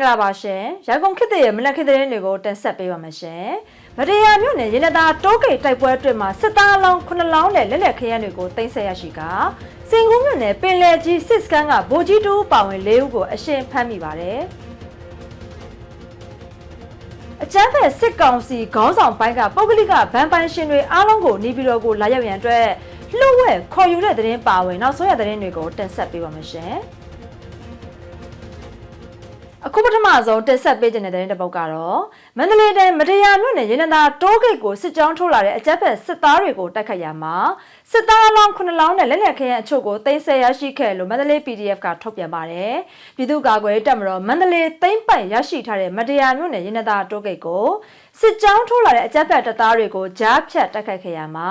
္ဂလာပါရှင်ရန်ကုန်ခေတ်ရဲ့မနက်ခေတ်သတင်းတွေကိုတင်ဆက်ပေးပါမယ်ရှင်ဗဒေယာမြို့နယ်ရင်းနသာတိုးဂိတ်တိုက်ပွဲအတွင်းမှာစစ်သားအလောင်း9လောင်းနဲ့လက်လက်ခရမ်းတွေကိုတင်ဆက်ရရှိကစင်ကူးမြို့နယ်ပင်လယ်ကြီးစစ်စခန်းကဗိုလ်ကြီးတူပါဝင်၄ဦးကိုအရှင်ဖမ်းမိပါတယ်အကျန်းဖက်စစ်ကောင်စီခေါင်းဆောင်ပိုင်းကပုဂ္ဂလိကဗန်ပိုင်ရှင်တွေအားလုံးကိုနေပြည်တော်ကိုလာရောက်ရန်အတွက်လှုပ်ဝဲခေါ်ယူတဲ့သတင်းပါဝင်နောက်ဆုံးရသတင်းတွေကိုတင်ဆက်ပေးပါမယ်ရှင်။ အခုပထမဆုံးတက်ဆက်ပေးခြင်းတဲ့တဲ့တစ်ပုတ်ကတော့မန္တလေးတိုင်းမတရားမြို့နယ်ရင်းနသာတိုးဂိတ်ကိုစစ်ကြောင်းထိုးလာတဲ့အကြက်ဖက်စစ်သားတွေကိုတိုက်ခတ်ရမှာစစ်သားအလောင်း9လောင်းနဲ့လက်လက်ခရမ်းအချို့ကိုသိမ်းဆည်းရရှိခဲ့လို့မန္တလေး PDF ကထုတ်ပြန်ပါတယ်။ပြည်သူ့ကာကွယ်တပ်မတော်မန္တလေးသိမ်းပိုင်ရရှိထားတဲ့မတရားမြို့နယ်ရင်းနသာတိုးဂိတ်ကိုစစ်ကြောင်းထိုးလာတဲ့အကြက်ဖက်တပ်သားတွေကိုကြားဖြတ်တိုက်ခတ်ခဲ့ရမှာ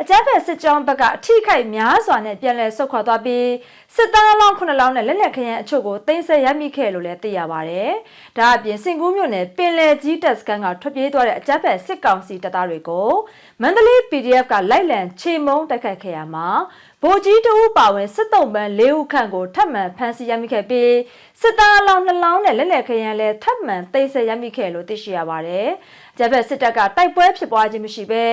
အကြက်ဖက်စစ်ကြောင်းဘက်ကအထိခိုက်များစွာနဲ့ပြန်လည်ဆုတ်ခွာသွားပြီးစစ်သားအလောင်း9လောင်းနဲ့လက်လက်ခရမ်းအချို့ကိုသိမ်းဆည်းရမိခဲ့လို့လည်းသိရပါတယ်။ဒါအပြင်စင်ကူးမြို့နယ်ပင်လယ်ကြီးတပ်စခန်းကထွက်ပြေးသွားတဲ့အကြက်ဖက်စစ်ကောင်စီတပ်သားတွေကိုမန္တလေး PDF ကလိုက်လံချေမုံတိုက်ခတ်ခဲ့ရမှာ ဗိုလ်ကြီးတဦးပါဝင်စစ်တုံးပန်း၄ဦးခန့်ကိုထပ်မံဖမ်းဆီးရမိခဲ့ပြီးစစ်သားအလောင်းနှလောင်းနဲ့လက်လက်ခရမ်းလည်းထပ်မံသိမ်းဆည်းရမိခဲ့လို့သိရှိရပါတယ်။ဂျပက်စစ်တပ်ကတိုက်ပွဲဖြစ်ပွားခြင်းမရှိဘဲ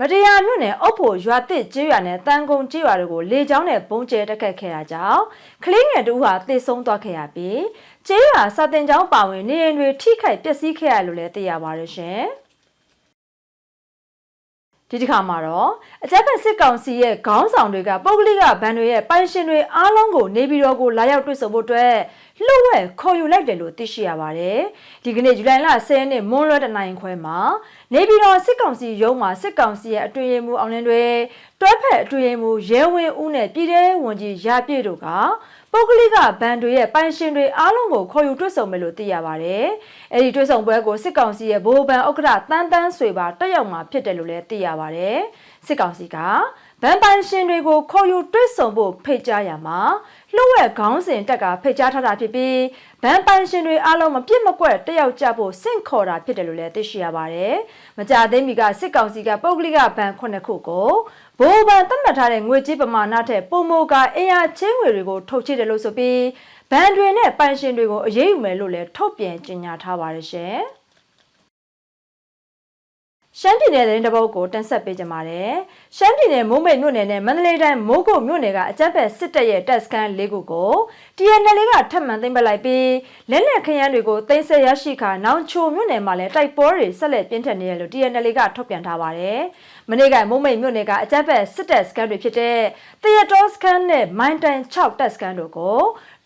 မတရားမြို့နယ်အုပ်ဖို့ရွာတစ်ကျေးရွာနဲ့တန်ကုံကျေးရွာတို့ကိုလေကြောင်းနဲ့ပုံကျဲတက်ခတ်ခဲ့တာကြောင့်ကလေးငယ်တို့ဟာသေဆုံးသွားခဲ့ရပြီးကျေးရွာစာတင်ကျောင်းပါဝင်နေအိမ်တွေထိခိုက်ပျက်စီးခဲ့ရလို့လည်းသိရပါတယ်ရှင်။ ဒီတစ်ခါမှာတော့အကြက်ဖက်စစ်ကောင်စီရဲ့ခေါင်းဆောင်တွေကပုဂ္ဂလိကဘဏ်တွေရဲ့ပိုင်ရှင်တွေအားလုံးကိုနေပြည်တော်ကိုလာရောက်တွေ့ဆုံဖို့အတွက်လှုပ်ဝဲခေါ်ယူလိုက်တယ်လို့သိရှိရပါတယ်။ဒီကနေ့ဇူလိုင်လ10ရက်နေ့မွန်းလွဲတနိုင်ခွဲမှာနေပြည်တော်စစ်ကောင်စီရုံးမှာစစ်ကောင်စီရဲ့အတွင်ရင်မှုအောင်လင်းတွေတွဲဖက်အတွင်ရင်မှုရဲဝင်းဦးနဲ့ပြည်ထောင်ဝန်ကြီးရပြည့်တို့ကပုဂ္ဂလိကဘဏ်တွေရဲ့ပိုင်ရှင်တွေအားလုံးကိုခေါ်ယူတွေ့ဆုံမယ်လို့သိရပါတယ်။အဲဒီတွေ့ဆုံပွဲကိုစစ်ကောင်စီရဲ့ဗဟိုဘဏ်ဥက္ကဋ္ဌတန်းတန်းဆွေပါတက်ရောက်မှာဖြစ်တယ်လို့လည်းသိရပါတယ်။စစ်ကောင်စီက ဗန်ပိုင်ရှင်တွေကိုခေါ်ယူတွေ့ဆုံဖို့ဖိတ်ကြားရမှာလှုပ်ဝက်ခေါင်းစဉ်တက်ကဖိတ်ကြားထားတာဖြစ်ပြီးဗန်ပိုင်ရှင်တွေအားလုံးမပြစ်မကွက်တက်ရောက်ကြဖို့စင့်ခေါ်တာဖြစ်တယ်လို့လည်းသိရှိရပါတယ်။မကြသေးမီကစစ်ကောင်စီကပုဂ္ဂလိကဘဏ်ခုနှစ်ခုကိုဘိုးဘဏ်သတ်မှတ်ထားတဲ့ငွေကြေးပမာဏထက်ပုံမိုကအင်အားချင်းငွေတွေကိုထုတ်ချတယ်လို့ဆိုပြီးဘဏ်တွေနဲ့ပိုင်ရှင်တွေကိုအရေးယူမယ်လို့လည်းထုတ်ပြန်ကြေညာထားပါတယ်ရှင်။ ရှမ်းပြည်နယ်သတင်းတပုတ်ကိုတင်ဆက်ပေးကြပါမယ်။ရှမ်းပြည်နယ်မိုးမိတ်မြို့နယ်နဲ့မန္တလေးတိုင်းမိုးကုတ်မြို့နယ်ကအကြမ်းဖက်စစ်တပ်ရဲ့တပ်စခန်း၄ခုကို TNL ကထပ်မံသိမ်းပလိုက်ပြီးလက်နက်ခရမ်းတွေကိုသိမ်းဆည်းရရှိခါနောင်ချိုမြို့နယ်မှာလည်းတိုက်ပွဲတွေဆက်လက်ပြင်းထန်နေတယ်လို့ TNL ကထုတ်ပြန်ထားပါတယ်။မနေ့ကမိုးမိတ်မြို့နယ်ကအကြမ်းဖက်စစ်တပ်စခန်းတွေဖြစ်တဲ့တရတော်စခန်းနဲ့မိုင်းတန်6တပ်စခန်းတို့ကို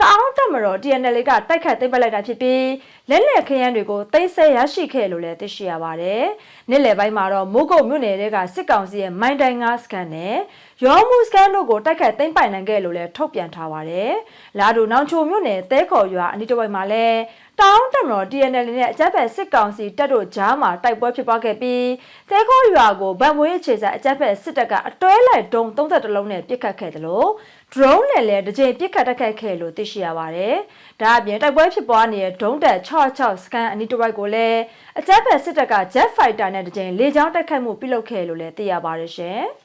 တအောင်တက်မတော် TNL ကတိုက်ခတ်သိမ်းပလိုက်တာဖြစ်ပြီးလက်လက်ခရမ်းတွေကိုသိမ်းဆည်းရရှိခဲ့လို့လည်းသိရှိရပါတယ်။နေ့လယ်ပိုင်းမှာတော့မိုးကုတ်မြို့နယ်ကစစ်ကောင်စီရဲ့မိုင်းတိုင်ငါစကန်နဲ့ရောမှုစကန်တို့ကိုတိုက်ခတ်သိမ်းပိုင်နိုင်ခဲ့လို့လည်းထုတ်ပြန်ထားပါတယ်။လာဒူနောင်ချိုမြို့နယ်သဲခေါ်ရွာအနီးတစ်ဝိုက်မှာလည်း တောင်းတမတော် TNL နဲ့အကြမ်းဖက်စစ်ကောင်စီတပ်တို့ကြားမှာတိုက်ပွဲဖြစ်ပွားခဲ့ပြီးသဲခေါ်ရွာကိုဗန်မွေးအခြေဆိုင်အကြမ်းဖက်စစ်တပ်ကအတွဲလိုက်ဒုံ30လုံးနဲ့ပစ်ခတ်ခဲ့တယ်လို့ drone နဲ့လည်းတစ်ကြိမ်ပစ်ခတ်တက်ခတ်ခဲ့လို့သိရှိရပါတယ်။ဒါအပြင်တိုက်ပွဲဖြစ်ပွားနေတဲ့ဒုံးတက်66စကန်အနီးတစ်ဝိုက်ကိုလည်းအကြမ်းဖက်စစ်တပ်က jet fighter နဲ့တစ်ကြိမ်လေကြောင်းတိုက်ခိုက်မှုပြုလုပ်ခဲ့လို့လည်းသိရပါတယ်ရှင်။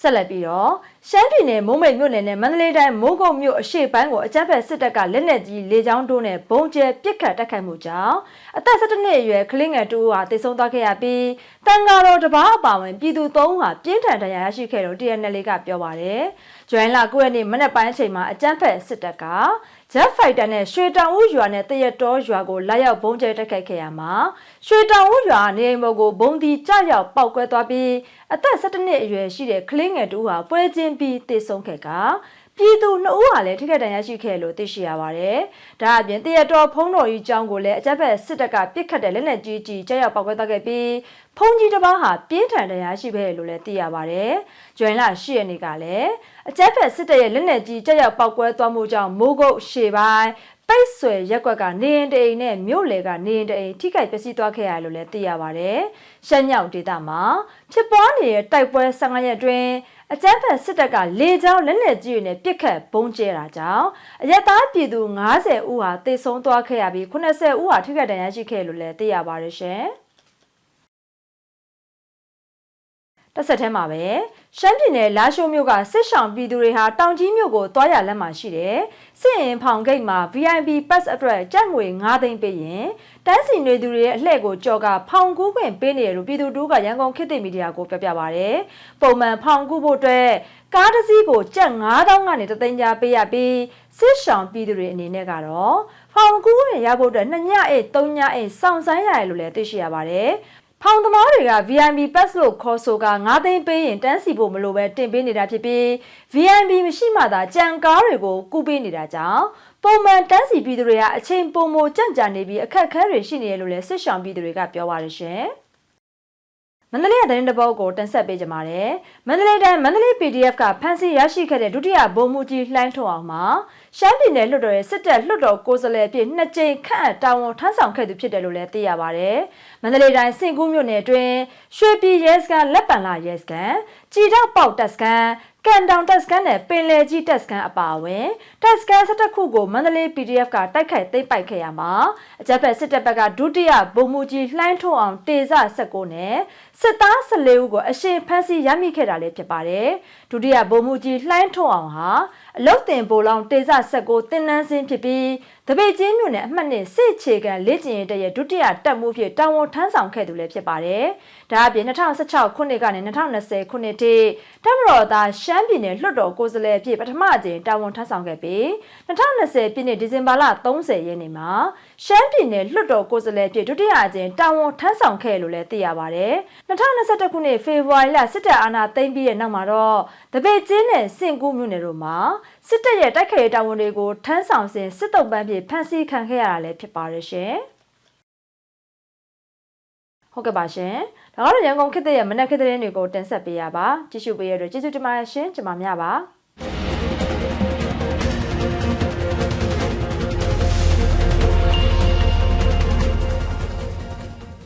ဆက်လက်ပြီးတော့ရှမ်းပြည်နယ်မုံမိတ်မြို့နယ်နဲ့မန္တလေးတိုင်းမိုးကုတ်မြို့အရှေ့ပိုင်းကိုအကြမ်းဖက်စစ်တပ်ကလက်နက်ကြီးလေကြောင်းတိုးနဲ့ဘုံကျဲပစ်ခတ်တိုက်ခိုက်မှုကြောင့်အသက်17နှစ်အရွယ်ကလေးငယ်တူဟာတေဆုံးသွားခဲ့ရပြီးတန်ဃာတော်တစ်ပါးအပါဝင်ပြည်သူ၃ဦးဟာပြင်းထန်ဒဏ်ရာရရှိခဲ့လို့ TNL ကပြောပါတယ်။ကျွမ်းလာ9ရက်နေ့မနက်ပိုင်းအချိန်မှာအကြမ်းဖက်စစ်တပ်က Jet Fighter နဲ့ရွှေတောင်ဦးရွာနဲ့တရတော်ရွာကိုလာရောက်ဘုံကျဲတိုက်ခိုက်ခဲ့ရမှာရွှေတောင်ဦးရွာနေအိမ်ပေါ်ကိုဘုံဒီကြရောက်ပောက်ကွဲသွားပြီးအသက်17နှစ်အရွယ်ရှိတဲ့ကလေးငယ်တူဟာပွဲချင်းပြီးတေဆုံးခဲ့က ပြည်သူနှစ်ဦးဟာလည်းထိခိုက်ဒဏ်ရာရှိခဲ့လို့သိရှိရပါတယ်။ဒါအပြင်တရတော်ဖုံးတော်ကြီးကျောင်းကိုလည်းအကြက်ဖက်စစ်တပ်ကပစ်ခတ်တဲ့လက်နက်ကြီးကြီးကြောက်ရောက်ပောက်ကွဲသွားခဲ့ပြီးဖုံးကြီးတစ်ပါးဟာပြင်းထန်ဒဏ်ရာရှိခဲ့လို့လည်းသိရပါတယ်။ကျွမ်းလာရှိရနေကလည်းအကြက်ဖက်စစ်တပ်ရဲ့လက်နက်ကြီးကြောက်ရောက်ပောက်ကွဲသွားမှုကြောင့်မိုးကုတ်ရှေပိုင်းပိတ်ဆွဲရက်ကွက်ကနေရင်တအိမ်နဲ့မြို့လေကနေရင်တအိမ်ထိခိုက်ပျက်စီးသွားခဲ့ရလို့လည်းသိရပါတယ်။ရှမ်းမြောက်ဒေသမှာဖြစ်ပွားနေတဲ့တိုက်ပွဲ15ရက်အတွင်း အကြမ်းဖက်စစ်တပ်ကလေကြောင်းလက်နက်ကြီးတွေနဲ့ပစ်ခတ်ပုံကျဲတာကြောင့်အရက်သားပြည်သူ90ဦးဟာတေဆုံးသွားခဲ့ရပြီး80ဦးဟာထိခိုက်ဒဏ်ရာရှိခဲ့လို့လည်းသိရပါတယ်ရှင်။ တစ်ဆက်တည်းမှာပဲရှမ်းပြည်နယ်လာရှိုးမြို့ကစစ်ဆောင်ပြည်သူတွေဟာတောင်ကြီးမြို့ကိုတွားရလမ်းမှာရှိတယ်စစ်ရင်ဖောင်ဂိတ်မှာ VIP pass အတွက်ကြက်ငွေ9သိန်းပေးရင်တန်းစီနေသူတွေရဲ့အလှည့်ကိုကြော်ကဖောင်ကူးခွင့်ပေးနေတယ်လို့ပြည်သူတို့ကရန်ကုန်ခေတ်သစ်မီဒီယာကိုပြောပြပါရယ်ပုံမှန်ဖောင်ကူးဖို့အတွက်ကားတစ်စီးကိုကြက်9000ကနေ3သိန်းကြားပေးရပြီးစစ်ဆောင်ပြည်သူတွေအနေနဲ့ကတော့ဖောင်ကူးခွင့်ရဖို့အတွက်2ညအိတ်3ညအိတ်စောင့်ဆိုင်းရတယ်လို့လည်းသိရှိရပါတယ် ဖောင်သမားတွေက VIP pass လို့ခေါ်ဆိုက9သိန်းပေးရင်တန်းစီဖို့မလိုပဲတင်ပေးနေတာဖြစ်ပြီး VIP မရှိမှသာကြံကားတွေကိုကူပေးနေတာကြောင့်ပုံမှန်တန်းစီပြည်သူတွေကအချိန်ပုံမကြန့်ကြာနေပြီးအခက်အခဲတွေရှိနေတယ်လို့လည်းစစ်ဆောင်ပြည်သူတွေကပြောပါတယ်ရှင်။ မန္တလေးသတင်းတပုတ်ကိုတင်ဆက်ပေးကြပါမယ်။မန္တလေးတိုင်းမန္တလေး PDF ကဖမ်းဆီးရရှိခဲ့တဲ့ဒုတိယဗိုလ်မှူးကြီးလှိုင်းထွန်းအောင်မှာရှမ်းပြည်နယ်လွှတ်တော်ရဲ့စစ်တပ်လွှတ်တော်ကိုယ်စားလှယ်အဖြစ်နှစ်ကြိမ်ခန့်အပ်တာဝန်ထမ်းဆောင်ခဲ့သူဖြစ်တယ်လို့လည်းသိရပါတယ်။မန္တလေးတိုင်းစင်ကူးမြို့နယ်အတွင်းရွှေပြည်ရဲစခန်းလက်ပံလာရဲစခန်းကြည်တော့ပေါက်တပ်စခန်း ကန်တောင်တက်စကန်နဲ့ပင်လယ်ကြီးတက်စကန်အပါအဝင်တက်စကန်17ခုကိုမန္တလေး PDF ကတိုက်ခိုက်သိမ်းပိုက်ခဲ့ရမှာအကြက်ဖက်စစ်တပ်ဘက်ကဒုတိယဗိုလ်မှူးကြီးလှိုင်းထွန်းအောင်တေဇ16နဲ့စစ်သား14ဦးကိုအရှင်ဖမ်းဆီးရမိခဲ့တာလည်းဖြစ်ပါတယ်ဒုတိယဗိုလ်မှူးကြီးလှိုင်းထွန်းအောင်ဟာအလုတ်တင်ဗိုလ်လောင်တေဇ16တင်နန်းစင်းဖြစ်ပြီးတပိတ်ချင်းမြို့နယ်အမှတ်နဲ့စစ်ချေကန်လေ့ကျင့်ရေးတရဲ့ဒုတိယတပ်မှုဖြစ်တာဝန်ထမ်းဆောင်ခဲ့သူလည်းဖြစ်ပါတယ်ဒါအပြင်2016ခုနှစ်ကနေ2020ခုနှစ်ထိတပ်မတော်သားရှမ်းပြည်နယ်လွှတ်တော်ကိုယ်စားလှယ်အဖြစ်ပထမအကြိမ်တာဝန်ထမ်းဆောင်ခဲ့ပြီး2020ပြည့်နှစ်ဒီဇင်ဘာလ30ရက်နေ့မှာရှမ်းပြည်နယ်လွှတ်တော်ကိုယ်စားလှယ်အဖြစ်ဒုတိယအကြိမ်တာဝန်ထမ်းဆောင်ခဲ့လို့လည်းသိရပါတယ်2021ခုနှစ်ဖေဖော်ဝါရီလစစ်တပ်အာဏာသိမ်းပြီးတဲ့နောက်မှာတော့တပိတ်ချင်းနဲ့စင်ကူးမြို့နယ်တို့မှာစစ်တပ်ရဲ့တိုက်ခိုက်ရေးတာဝန်တွေကိုထမ်းဆောင်စဉ်စစ်တုံးပန်းဖြင့်ဖမ်းဆီးခံခဲ့ရတာလည်းဖြစ်ပါတယ်ရှင်ဟုတ်ကဲ့ပါရှင်ဒါကတော့ရန်ကုန်ခေတ်သစ်ရဲ့မနက်ခေတ်သတင်းတွေကိုတင်ဆက်ပေးရပါကြည့်ရှုပေးရတဲ့ကျေးဇူးတင်ပါတယ်ရှင်ကျွန်မများပါ